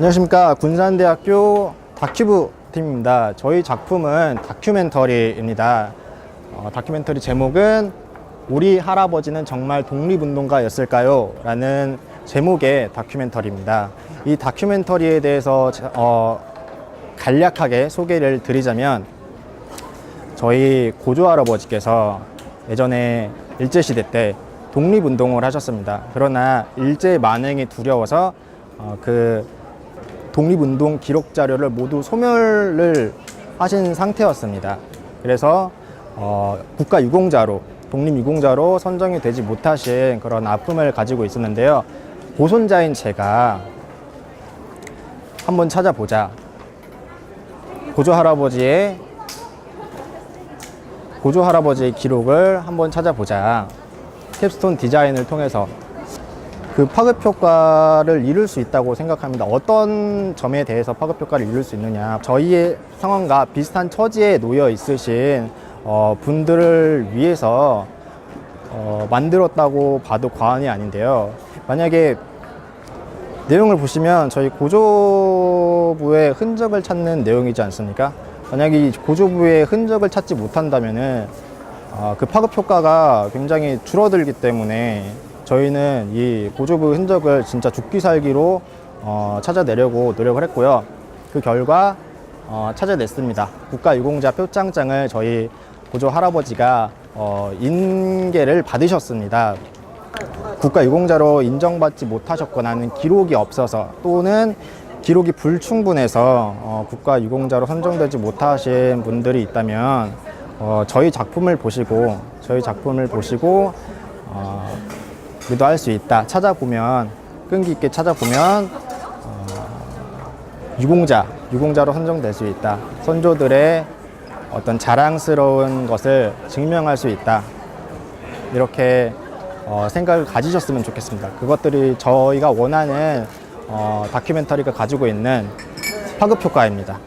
안녕하십니까 군산대학교 다큐브 팀입니다. 저희 작품은 다큐멘터리입니다. 어, 다큐멘터리 제목은 우리 할아버지는 정말 독립운동가였을까요? 라는 제목의 다큐멘터리입니다. 이 다큐멘터리에 대해서 자- 어, 간략하게 소개를 드리자면 저희 고조 할아버지께서 예전에 일제시대 때 독립운동을 하셨습니다. 그러나 일제 만행이 두려워서 어, 그 독립운동 기록 자료를 모두 소멸을 하신 상태였습니다. 그래서 어, 국가 유공자로 독립 유공자로 선정이 되지 못하신 그런 아픔을 가지고 있었는데요. 고손자인 제가 한번 찾아보자. 고조 할아버지의 고조 할아버지의 기록을 한번 찾아보자. 캡스톤 디자인을 통해서 그 파급 효과를 이룰 수 있다고 생각합니다. 어떤 점에 대해서 파급 효과를 이룰 수 있느냐. 저희의 상황과 비슷한 처지에 놓여 있으신 어, 분들을 위해서 어, 만들었다고 봐도 과언이 아닌데요. 만약에 내용을 보시면 저희 고조부의 흔적을 찾는 내용이지 않습니까? 만약에 이 고조부의 흔적을 찾지 못한다면은 아, 그 파급 효과가 굉장히 줄어들기 때문에 저희는 이 고조부 흔적을 진짜 죽기 살기로 어, 찾아내려고 노력을 했고요. 그 결과 어, 찾아냈습니다. 국가유공자 표창장을 저희 고조 할아버지가 어, 인계를 받으셨습니다. 국가유공자로 인정받지 못하셨거나는 기록이 없어서 또는 기록이 불충분해서 어, 국가유공자로 선정되지 못하신 분들이 있다면 어, 저희 작품을 보시고 저희 작품을 보시고 어, 기도할 수 있다 찾아보면 끈기 있게 찾아보면 어, 유공자 유공자로 선정될 수 있다 선조들의 어떤 자랑스러운 것을 증명할 수 있다 이렇게 어, 생각을 가지셨으면 좋겠습니다. 그것들이 저희가 원하는 어, 다큐멘터리가 가지고 있는 파급 효과입니다.